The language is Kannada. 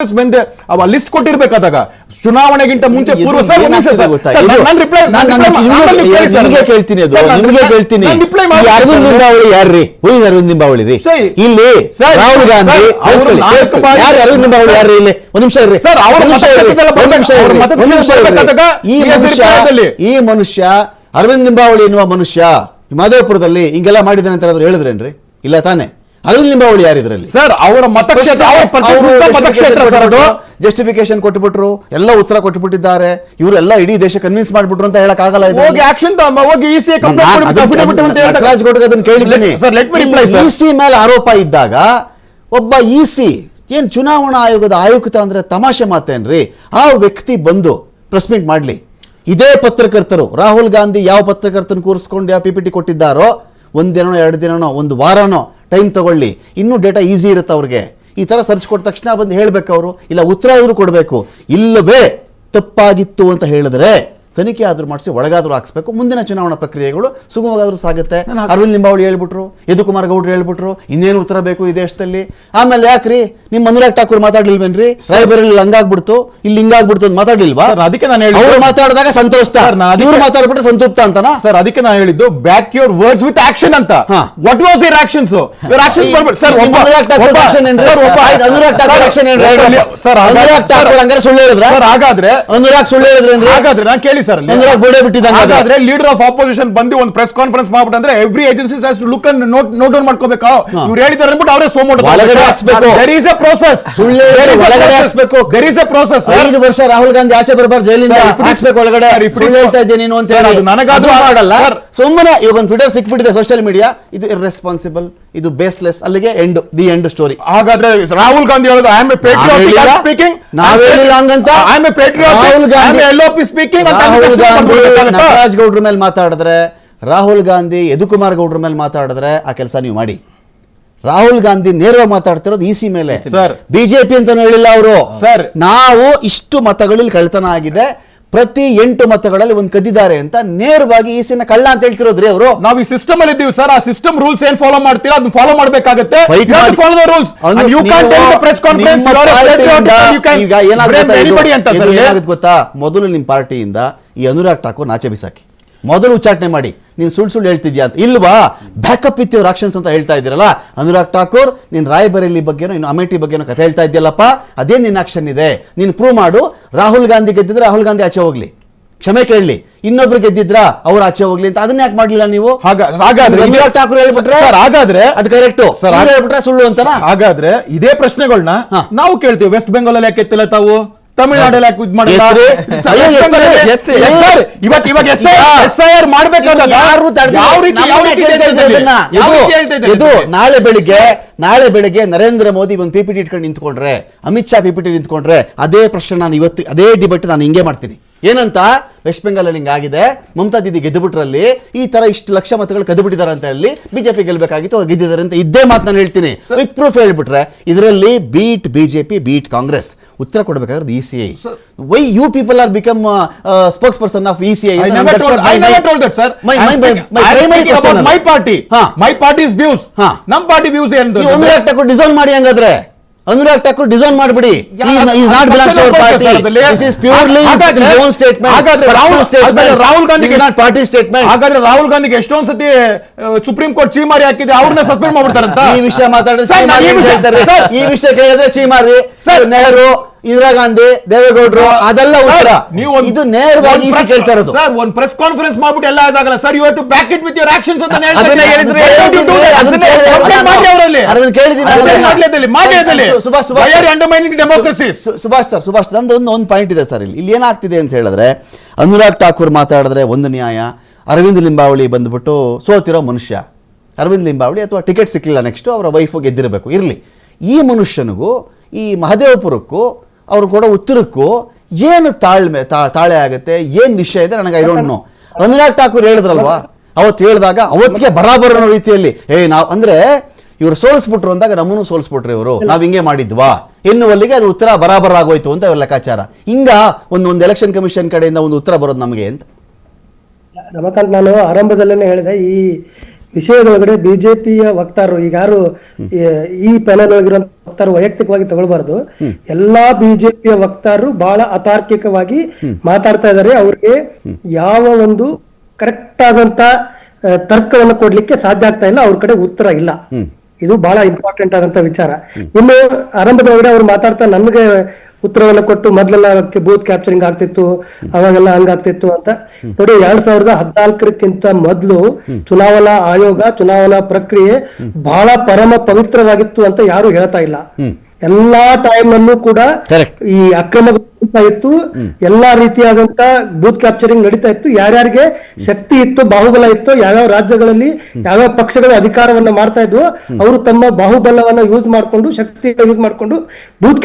ಬಂದೆ ಅವ ಲಿಸ್ಟ್ ಕೊಟ್ಟಿರ್ಬೇಕಾದಾಗ ಚುನಾವಣೆಗಿಂತ ಮುಂಚೆ ಪೂರ್ವ ಸರ್, ನಾನು reply- ನಿಮ್ಗೆ- ಕೇಳ್ತೀನಿ ಅದು ನಿಮ್ಗೆ ಕೇಳ್ತೀನಿ. ಈ ಅರವಿಂದ್. ಲಿಂಬಾವಳಿ ಯಾರ್ರಿ? ಹೂ ಅರವಿಂದ್ ಲಿಂಬಾವಳಿ ರೀ. ಇಲ್ಲಿ ರಾಹುಲ್ ಗಾಂಧಿ ಯಾರು ಅರವಿಂದ್ ಲಿಂಬಾವಳಿ ಯಾರ್ರಿ ಇಲ್ಲಿ? ಒಂದ್ ನಿಮಿಷ ಇರ್ರಿ. ಸರ್, ಅವ್ರ ನಿಮಿಷ ಇರ್ರಿ. ಈ ಮನುಷ್ಯ ಈ ಮನುಷ್ಯ ಅರವಿಂದ್ ಲಿಂಬಾವಳಿ ಎನ್ನುವ ಮನುಷ್ಯ ಮಾಧವಪುರದಲ್ಲಿ ಹಿಂಗೆಲ್ಲ ಮಾಡಿದಾನೆ ಅಂತ ಹೇಳಿದ್ರೇನ್ರಿ? ಇಲ್ಲ ತಾನೆ? ಅರವಿಂದ್ ಲಿಂಬಾವಳಿ ಯಾರು ಇದ್ರಲ್ಲಿ? ಸರ್ ಅವರ ಮತಕ್ಷೇತ್ರ ಜಸ್ಟಿಫಿಕೇಶನ್ ಕೊಟ್ಟುಬಿಟ್ರು ಎಲ್ಲ ಉತ್ತರ ಕೊಟ್ಟುಬಿಟ್ಟಿದ್ದಾರೆ ಇವರೆಲ್ಲ ಇಡೀ ದೇಶ ಕನ್ವಿನ್ಸ್ ಮಾಡ್ಬಿಟ್ರು ಅಂತ ಹೇಳಕ್ ಆಗಲ್ಲ ಅದನ್ನ ಕೇಳಿದ್ದೀನಿ. ಸರ್ ಮೇಲೆ ಆರೋಪ ಇದ್ದಾಗ ಒಬ್ಬ ಇಸಿ ಸಿ ಏನ್ ಚುನಾವಣಾ ಆಯೋಗದ ಆಯುಕ್ತ ಅಂದ್ರೆ ತಮಾಷೆ ಮಾತೇನ್ರಿ? ಆ ವ್ಯಕ್ತಿ ಬಂದು ಪ್ರೆಸ್ ಮೀಟ್ ಮಾಡ್ಲಿ. ಇದೇ ಪತ್ರಕರ್ತರು ರಾಹುಲ್ ಗಾಂಧಿ ಯಾವ ಪತ್ರಕರ್ತನ ಕೂರಿಸ್ಕೊಂಡು ಯಾವ ಪಿ ಪಿ ಟಿ ಕೊಟ್ಟಿದ್ದಾರೋ ಒಂದಿನೋ ಎರಡು ದಿನನೋ ಒಂದು ವಾರನೋ ಟೈಮ್ ತಗೊಳ್ಳಿ. ಇನ್ನೂ ಡೇಟಾ ಈಸಿ ಇರುತ್ತೆ ಅವ್ರಿಗೆ. ಈ ಥರ ಸರ್ಚ್ ಕೊಟ್ಟ ತಕ್ಷಣ ಬಂದು ಹೇಳಬೇಕು ಅವರು. ಇಲ್ಲ ಉತ್ತರ ಆದರೂ ಕೊಡಬೇಕು. ಇಲ್ಲವೇ? ತಪ್ಪಾಗಿತ್ತು ಅಂತ ಹೇಳಿದ್ರೆ ತನಿಖೆ ಆದರೂ ಮಾಡಿಸಿ ಒಳಗಾದರೂ ಹಾಕ್ಸ್ಬೇಕು. ಮುಂದಿನ ಚುನಾವಣಾ ಪ್ರಕ್ರಿಯೆಗಳು ಸುಗಮವಾದರೂ ಸಾಗುತ್ತೆ. ಅರವಿಂದ್ ಲಿಂಬಾವಳಿ ಹೇಳ್ಬಿಟ್ರು ಯದುಕುಮಾರ್ ಗೌಡ್ರು ಹೇಳ್ಬಿಟ್ರು ಇನ್ನೇನು ಉತ್ತರ ಬೇಕು ಈ ದೇಶದಲ್ಲಿ? ಆಮೇಲೆ ಯಾಕ್ರಿ? ನಿಮ್ಮ ಅನುರಾಗ್ ಠಾಕೂರ್ ಮಾತಾಡ್ಲಿಲ್ವೇನ್ರಿ? ರಾಯಬರಲ್ಲಿ ಹಂಗಾಗ್ಬಿಡ್ತು ಇಲ್ಲಿ ಹಿಂಗಾಗ್ಬಿಡ್ತು ಅಂತ ಮಾತಾಡ್ಲಿಲ್ವಾ? ಸರ್, ಅದಕ್ಕೆ ನಾನು ಅವ್ರು ಮಾತಾಡಿದಾಗ ಸಂತೋಷ. ಇವ್ರು ಮಾತಾಡ್ಬಿಟ್ರೆ ಸಂತೃಪ್ತ ಅಂತ ಸರ್ ಅದಕ್ಕೆ ನಾನು ಹೇಳಿದ್ದು back your words with action ಅಂತ. What was your actions your actions sir ನಿಮ್ಮ ಒಬ್ಬ ಅನುರಾಗ್ ಠಾಕೂರ್ ಒಬ್ಬ- ಏನ್ರಿ? ಸರ್ ಒಬ್ಬ ಆಯ್ತು, ಅನುರಾಗ್ ಠಾಕೂರ್ ಸರ್, ಏನ್ರಿ? ಸರ್ ಅನುರಾಗ್ ಠಾಕೂರ್ ಹಂಗಾರೆ ಸುಳ್ಳು ಹೇಳಿದ್ರೆ? ಸರ್ ಹಾಗಾದ್ರೆ ಅನುರಾಗ್ ಸುಳ್ಳು ಹೇಳಿದ್ರೇನ್ರಿ? ಹಾಗಾದ್ರೆ ನಾನು ಕೇಳಿ ಸರ್. ಲೀಡರ್ ಆಫ್ ಆಪೋಸಿಷನ್ ಬಂದು ಒಂದು press conference ಮಾಡ್ಬಿಟ್ಟಂದ್ರೆ every agency has to look and note note down ಮಾಡ್ಕೋಬೇಕು? ಇವ್ರು ಹೇಳಿದಾರೆ ಅಂದ್ಬಿಟ್ಟು ಅವರೇ ಸೋ ಹಾಕ್ಸ್ಬೇಕು. ದೇರ್ ಇಸ್ ಎ ಪ್ರೋಸೆಸ್ ಒಳಗಡೆ ಹಾಕ್ಸ್ಬೇಕು. ದೇರ್ ಇಸ್ ಎ ಪ್ರೋಸೆಸ್ ಐದು ವರ್ಷ ರಾಹುಲ್ ಗಾಂಧಿ ಆಚೆ ಬರಬಾರ್ದು ಜೈಲಿಂದ ಹಾಕ್ಸ್ಬೇಕು ಒಳಗಡೆ. ಹೇಳ್ತಾ ಇದ್ದೀನಿ ನೀನು ಅಂತ ಹೇಳಿ. ಅದು ನನಗಾದ್ರೂ ಮಾಡಲ್ಲ. ಸುಮ್ಮನೆ ಇವಾಗ ಒಂದು ಟ್ವಿಟರ್ ಸಿಕ್ಬಿಟ್ಟಿದೆ ಸೋಷಿಯಲ್ ಮೀಡಿಯಾ ಇದು ಇರ್ರೆಸ್ಪಾನ್ಸಿಬಲ್ ಇದು ಬೇಸ್ಲೆಸ್ ಅಲ್ಲಿಗೆ ಎಂಡ್ ದಿ ಎಂಡ್ ಸ್ಟೋರಿ ಹಾಗಾದ್ರೆ ರಾಹುಲ್ ಗಾಂಧಿ ಹೇಳೋದು I am a. Patriotic speaking ನಾವು ಹೇಳಿಲ್ಲ ಹಂಗಂತ. I am a patriotic Rahul Gandhi L O P speaking ಅಂತ ರಾಹುಲ್ ಗಾಂಧಿ ನಟರಾಜ್ ಗೌಡ್ರ ಮೇಲೆ ಮಾತಾಡಿದ್ರೆ ರಾಹುಲ್ ಗಾಂಧಿ ಯದುಕುಮಾರ್ ಗೌಡ್ರ ಮೇಲೆ ಮಾತಾಡಿದ್ರೆ ಆ ಕೆಲಸ ನೀವು ಮಾಡಿ ರಾಹುಲ್ ಗಾಂಧಿ ನೇರವಾಗಿ ಮಾತಾಡ್ತಿರೋದು ಇಸಿ ಸಿ ಮೇಲೆ ಸರ್. ಬಿಜೆಪಿ ಅಂತಾನು ಹೇಳಿಲ್ಲ ಅವರು ಸರ್. ನಾವು ಇಷ್ಟು ಮತಗಳಲ್ಲಿ ಕಳ್ತನ ಆಗಿದೆ ಪ್ರತಿ ಎಂಟು ಮತಗಳಲ್ಲಿ ಒಂದು ಕದ್ದಿದ್ದಾರೆ ಅಂತ ನೇರವಾಗಿ ಈ ಸಿನ ಕಳ್ಳ ಅಂತ ಹೇಳ್ತಿರೋದ್ರಿ ಅವರು? ನಾವು ಈ ಸಿಸ್ಟಮ್ ಅಲ್ಲಿ ಇದ್ದೀವಿ ಸರ್. ಆ ಸಿಸ್ಟಮ್ ರೂಲ್ಸ್ ಏನ್ ಫಾಲೋ ಮಾಡ್ತೀರಾ? ಅದನ್ನ ಫಾಲೋ ಮಾಡಬೇಕಾಗುತ್ತೆ. ಫಾಲೋ ದ ರೂಲ್ಸ್ ಅಂದ್ರೆ ಯು ಕ್ಯಾನ್ ಪ್ರೆಸ್ ಕಾನ್ಫರೆನ್ಸ್ ಈಗ ಏನಾಗುತ್ತೆ ಗೊತ್ತಾ? ಮೊದಲು ನಿಮ್ಮ ಪಾರ್ಟಿಯಿಂದ ಈ ಅನುರಾಗ್ ಠಾಕೂರ್ ನಾಚೆ ಬಿಸಾಕಿ. ಮೊದಲು ಉಚ್ಚಾಟನೆ ಮಾಡಿ. ನೀನು ಸುಳ್ಳು ಸುಳ್ಳು ಹೇಳ್ತಿದ್ಯಾ ಅಂತ. ಇಲ್ವಾ? ಬ್ಯಾಕಪ್ ಇತ್ತು ಯುವರ್ ಆಕ್ಷನ್ಸ್ ಅಂತ ಹೇಳ್ತಾ ಇದ್ದೀರಲ್ಲ? ಅನುರಾಗ್ ಠಾಕೂರ್ ನೀನ್ ರಾಯಬರೇಲಿ ಬಗ್ಗೆನೋ ಇನ್ನು ಅಮೇಠಿ ಬಗ್ಗೆನೋ ಕಥೆ ಹೇಳ್ತಾ ಇದ್ಯಲ್ಲಪ್ಪ ಅದೇ ನಿನ್ನ ಆಕ್ಷನ್ ಇದೆ. ನೀನು ಪ್ರೂವ್ ಮಾಡು. ರಾಹುಲ್ ಗಾಂಧಿ ಗೆದ್ದಿದ್ರೆ ರಾಹುಲ್ ಗಾಂಧಿ ಆಚೆ ಹೋಗ್ಲಿ. ಕ್ಷಮೆ ಕೇಳಲಿ. ಇನ್ನೊಬ್ರು ಗೆದ್ದಿದ್ರ ಅವ್ರು ಆಚೆ ಹೋಗ್ಲಿ ಅಂತ. ಅದನ್ನ ಯಾಕೆ ಮಾಡ್ಲಿಲ್ಲ ನೀವು? ಅನುರಾಗ್ ಠಾಕೂರ್ ಹೇಳ್ಬಿಟ್ರೆ ಹಾಗಾದ್ರೆ ಅದು ಕರೆಕ್ಟ್ ಹೇಳ್ಬಿಟ್ರೆ ಸುಳ್ಳು ಅಂತ ಹಾಗಾದ್ರೆ ಇದೇ ಪ್ರಶ್ನೆಗಳನ್ನ. ನಾವು ಕೇಳ್ತೀವಿ. ವೆಸ್ಟ್ ಬೆಂಗಾಲ್ ಅಲ್ಲಿ ಯಾಕೆ ಎತ್ತಿಲ್ಲ ತಾವು? ತಮಿಳ್ನಾಡಲ್ಲಿ ಯಾಕೆ ಇದ್ ಇವತ್ತು ಇವಾಗ ಎಸ್ ಎಸ್ ಐ ಆರ್ ಮಾಡ್ಬೇಕಾದಾಗ ಯಾರು ತಡೆದಿಲ್ಲ. ಯಾವ ರೀತಿ ಯಾವ ರೀತಿ ಹೇಳ್ತಾ ಇದ್ದಾರೆ ಇದನ್ನ. ಯಾವ ಇದು- ರೀತಿ ಹೇಳ್ತಾ ಇದ್ದೀರಿ? ಇದು ನಾಳೆ ಬೆಳಿಗ್ಗೆ ನಾಳೆ ಬೆಳಿಗ್ಗೆ ನರೇಂದ್ರ ಮೋದಿ ಒಂದು ಪಿಪಿಟಿ ಇಟ್ಕೊಂಡು ನಿಂತ್ಕೊಂಡ್ರೆ ಅಮಿತ್ ಶಾ ಪಿಪಿಟಿ ನಿಂತ್ಕೊಂಡ್ರೆ ಅದೇ ಪ್ರಶ್ನೆ ನಾನು ಇವತ್ತು ಅದೇ ಡಿಬೇಟ್ ನಾನು ಹಿಂಗೆ ಮಾಡ್ತೀನಿ. ಏನಂತ? ವೆಸ್ಟ್ ಬೆಂಗಾಲಲ್ಲಿ ಹಿಂಗಾಗಿದೆ ಮಮತಾ ದೀದಿ ಗೆದ್ದುಬಿಟ್ರಲ್ಲಿ ಈ ತರ ಇಷ್ಟು ಲಕ್ಷ ಮತಗಳು ಕದ್ದುಬಿಟ್ಟಿದ್ದಾರೆ ಅಂತ ಹೇಳಿ ಬಿಜೆಪಿ ಗೆಲ್ಬೇಕಾಗಿತ್ತು ಅವ್ರು ಗೆದ್ದಿದ್ದಾರೆ ಅಂತ ಇದ್ದೇ ಮಾತು ನಾನು ಹೇಳ್ತೀನಿ. ವಿತ್ ಪ್ರೂಫ್ ಹೇಳ್ಬಿಟ್ರೆ ಇದರಲ್ಲಿ ಬೀಟ್ ಬಿಜೆಪಿ ಬೀಟ್ ಕಾಂಗ್ರೆಸ್. ಉತ್ತರ ಕೊಡಬೇಕಾದ್ರೆ E C I why you people are become spokesperson of E C I. My party my party's views. ನಮ್ ಪಾರ್ಟಿ ವ್ಯೂಸ್ ಏನು ಡಿಸೈನ್ ಮಾಡಿ ಹಂಗಾದ್ರೆ. ಅನುರಾಗ್ ಠಾಕೂರ್ ಡಿಸೈನ್ ಮಾಡಿಬಿಡಿ. Not belongs our party this is purely own statement ಹಾಗಾದ್ರೆ Rahul statement Rahul Gandhi not party statement ಹಾಗಾದ್ರೆ ರಾಹುಲ್ ಗಾಂಧಿಗೆ ಎಷ್ಟೊಂದ್ ಸತಿ ಸುಪ್ರೀಂ ಕೋರ್ಟ್ ಚೀಮಾರಿ ಹಾಕಿದೆ ಅವ್ರನ್ನ ಸಸ್ಪೆಂಡ್ ಮಾಡ್ಬಿಡ್ತಾರಂತ? ಈ ವಿಷಯ ಮಾತಾಡಿದ್ರೆ ಚೀಮಾರಿ ಹೇಳ್ತಾರೆ. ಈ ವಿಷಯ ಕೇಳಿದ್ರೆ ಚೀಮಾರಿ ಸರ್, ನೆಹರು ಇಂದಿರಾ ಗಾಂಧಿ ದೇವೇಗೌಡರು ಅದೆಲ್ಲ ಉತ್ತರ ನೀವು ಇದು ನೇರವಾಗಿ ಈಸಿ ಇರೋದು ಸರ್ ಒಂದು ಪ್ರೆಸ್ ಕಾನ್ಫರೆನ್ಸ್ ಮಾಡ್ಬಿಟ್ಟು ಎಲ್ಲ ಇದಾಗಲ್ಲ sir you to back it with your actions ಅಂತ ನಾನು ಅದನ್ನ ಇದ್ದೀನಿ. ಹೇಳಿದ್ರೆ Why don't you do that? ಅದನ್ನ ಅದನ್ನ ಕೇಳಿದ್ರೆ complaint ನಾನು- ಮಾಡಿ ಅವರಲ್ಲಿ. ಅದನ್ನ ಕೇಳಿದ್ದೀನಿ ಅದನ್ನ ಅದನ್ನ. ಮಾಡ್ಲಿ ಅದಲ್ಲಿ, ಮಾಡಿ ಅದಲ್ಲಿ. ಸು- Subhash Subhash Why are you undermining democracy? ಸು- ಸುಭಾಷ್ ಸರ್ ಸುಭಾಷ್ ನಂದು ಒಂದು ಒಂದು ಪಾಯಿಂಟ್ ಇದೆ ಸರ್ ಇಲ್ಲಿ ಇಲ್ಲಿ ಏನಾಗ್ತಿದೆ ಅಂತ ಹೇಳಿದ್ರೆ ಅನುರಾಗ್ ಠಾಕೂರ್ ಮಾತಾಡಿದ್ರೆ ಒಂದು ನ್ಯಾಯ ಅರವಿಂದ್ ಲಿಂಬಾವಳಿ ಬಂದ್ಬಿಟ್ಟು ಸೋತಿರೋ ಮನುಷ್ಯ ಅರವಿಂದ್ ಲಿಂಬಾವಳಿ ಅಥವಾ ಟಿಕೆಟ್ ಸಿಕ್ಕಿಲ್ಲ ನೆಕ್ಸ್ಟ್ ಅವರ ವೈಫ್ ಗೆದ್ದಿರಬೇಕು ಇರಲಿ ಈ ಮನುಷ್ಯನಿಗೂ ಈ ಮಹದೇವಪುರಕ್ಕೂ, ಅವರು ಕೊಡೋ ಉತ್ತರಕ್ಕೂ ಏನು ತಾಳ್ಮೆ ತಾಳೆ ಆಗುತ್ತೆ, ಏನು ವಿಷಯ ಇದೆ ನನಗೆ I don't know Anurag Thakur ಹೇಳಿದ್ರಲ್ವಾ? ಅವತ್ತು ಹೇಳಿದಾಗ ಅವತ್ತಿಗೆ ಬರಾಬರ್ ರೀತಿಯಲ್ಲಿ, ಏ, ನಾವು, ಅಂದ್ರೆ ಇವರು ಸೋಲಿಸ್ಬಿಟ್ರು ಅಂದಾಗ ನಮ್ಮನ್ನು ಸೋಲಿಸ್ಬಿಟ್ರು ಇವರು. ನಾವು ಹಿಂಗೆ ಮಾಡಿದ್ವಾ? ಎನ್ನುವಲ್ಲಿಗೆ ಅದು ಉತ್ತರ ಬರಾಬರ್ ಆಗೋಯ್ತು ಅಂತ ಇವ್ರ ಲೆಕ್ಕಾಚಾರ. ಹಿಂಗ ಒಂದು ಒಂದು ಎಲೆಕ್ಷನ್ ಕಮಿಷನ್ ಕಡೆಯಿಂದ ಒಂದು ಉತ್ತರ ಬರೋದು ನಮಗೆ ಅಂತ. ರಮಕಾಂತ್, ನಾನು ಆರಂಭದಲ್ಲೇ ಹೇಳಿದೆ, ಈ ವಿಷಯದೊಳಗಡೆ ಬಿಜೆಪಿಯ ವಕ್ತಾರರು, ಈಗ ಯಾರು ಈ- ಪ್ಯಾನಲ್ ಒಳಗಿರುವಂತ ವಕ್ತಾರರು ವೈಯಕ್ತಿಕವಾಗಿ ತಗೊಳ್ಬಾರ್ದು. ಎಲ್ಲಾ ಬಿಜೆಪಿಯ ವಕ್ತಾರರು ಬಹಳ ಅತಾರ್ಕಿಕವಾಗಿ ಮಾತಾಡ್ತಾ ಇದ್ದಾರೆ. ಅವ್ರಿಗೆ ಯಾವ ಒಂದು ಕರೆಕ್ಟ್ ಆದಂತ ತರ್ಕವನ್ನು ಕೊಡ್ಲಿಕ್ಕೆ ಸಾಧ್ಯ ಆಗ್ತಾ ಇಲ್ಲ. ಅವ್ರ ಕಡೆ ಉತ್ತರ ಇಲ್ಲ. ಇದು ಬಹಳ ಇಂಪಾರ್ಟೆಂಟ್ ಆದಂತ ವಿಚಾರ. ಇನ್ನು ಆರಂಭದ ಒಳಗಡೆ ಅವ್ರು ಮಾತಾಡ್ತಾ ನಮಗೆ ಉತ್ತರವನ್ನು ಕೊಟ್ಟು ಮೊದಲೆಲ್ಲ ಬೂತ್ ಕ್ಯಾಪ್ಚರಿಂಗ್ ಆಗ್ತಿತ್ತು ಅವಾಗೆಲ್ಲ ಹಂಗಾಗ್ತಿತ್ತು ಅಂತ. ನೋಡಿ ಎರಡ್ ಸಾವಿರದ ಹದಿನಾಲ್ಕರಕ್ಕಿಂತ ಮೊದಲು ಚುನಾವಣಾ ಆಯೋಗ ಚುನಾವಣಾ ಪ್ರಕ್ರಿಯೆ ಬಹಳ ಪರಮ ಪವಿತ್ರವಾಗಿತ್ತು ಅಂತ ಯಾರು ಹೇಳ್ತಾ ಇಲ್ಲ. ಎಲ್ಲಾ ಟೈಮ್ ನಲ್ಲೂ ಕೂಡ ಈ ಅಕ್ರಮ ಇತ್ತು. ಎಲ್ಲಾ ರೀತಿಯಾದಂತ ಬೂತ್ ಕ್ಯಾಪ್ಚರಿಂಗ್ ನಡೀತಾ ಇತ್ತು. ಯಾರ್ಯಾರಿಗೆ ಶಕ್ತಿ ಇತ್ತು ಬಾಹುಬಲ ಇತ್ತು ಯಾವ್ಯಾವ ರಾಜ್ಯಗಳಲ್ಲಿ ಯಾವ್ಯಾವ ಪಕ್ಷಗಳು ಅಧಿಕಾರವನ್ನ ಮಾಡ್ತಾ ಇದ್ವು ಅವರು ತಮ್ಮ ಬಾಹುಬಲವನ್ನ ಯೂಸ್ ಮಾಡ್ಕೊಂಡು ಶಕ್ತಿ ಯೂಸ್ ಮಾಡ್ಕೊಂಡು ಬೂತ್